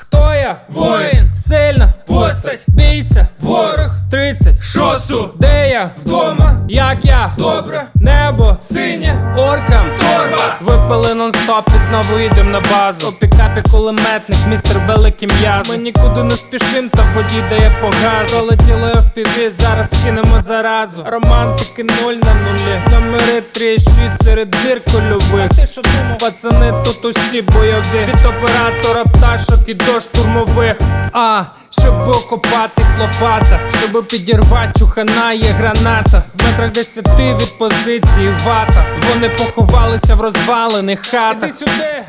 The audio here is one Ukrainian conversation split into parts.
Хто я? Воїн. Сильна Постать. Бійся, Ворог. 30 Шосту. Де я? Вдома. Як я? Добре. Небо Синє. Оркам Торба. Випили нон-стоп і знову їдем на базу. У пікапі кулеметник, містер великий м'яз. Ми нікуди не спішим, та водій дає по газу. Пролетіли в піві, зараз скинемо заразу. Романтики нуль на нулі. Номери 3 і 6 серед дир кольових. Ти що думав? Пацани тут усі бойові. Від оператора пташок і до штурмових. А, щоб окопатись лопата, щоб підірвати чухана є граната. В метрах десяти від позиції вата. Вони поховалися в розвалених хатах.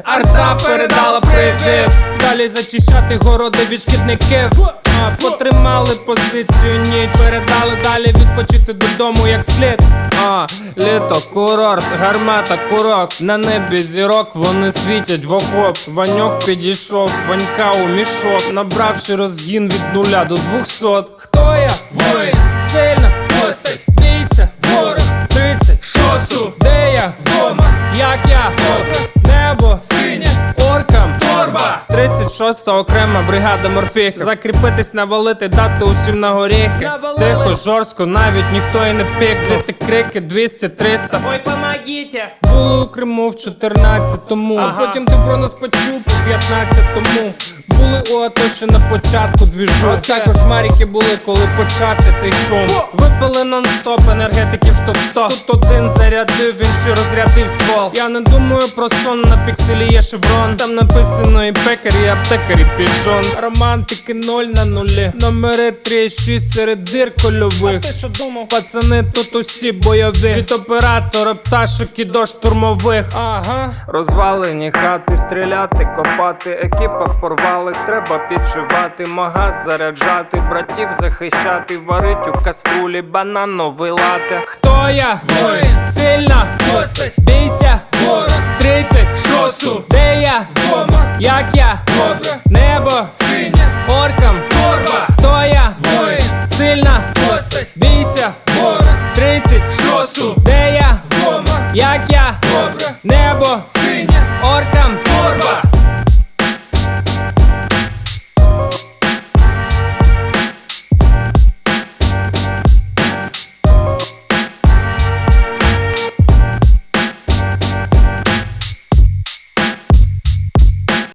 Арта передала привіт. Далі зачищати городи від шкідників. Потримали позицію ніч. Передали далі відпочити додому як слід. А, літо, курорт, гармата, курок. На небі зірок вони світять в окоп. Ваньок підійшов, ванька у мішок. Набравши розгін від нуля до двохсот. Хто я? Воїн. Сильна Постать. Бійся, Ворог. 30 Шосту. Де я? Вдома. Як я? 36-та окрема бригада морпіхів. Закріпитись, навалити, дати усім на горіхи. Тихо, жорстко, навіть ніхто і не пік. Звідти крики 200-300 Ой, помогите. Були у Криму в 14-му Ага. Потім ти про нас почув у 15-му Були у АТО ще на початку двіжу Окей. Також маріки були, коли почався цей шум. Випили нон-стоп, енергетиків штук 100 Тут один зарядив, інший розрядив ствол. Я не думаю про сон, на пікселі є шеврон. Там написано і пекар, і аптекар, і пішон. Романтики ноль на нулі. Номери 3 і 6 серед дир кольових. Ти що думав? Пацани тут усі бойові. Від оператора пташок і до штурмових. Ага. Розвалені хати, стріляти, копати, екіпа порвались, треба підшивати, магаз заряджати, братів захищати, варить у каструлі, банановий лате. Хто я? Воїн. Сильна Постать. Бійся, Ворог. 30 Шосту. Де я? Вдома. Як я? Добре. Небо Синє.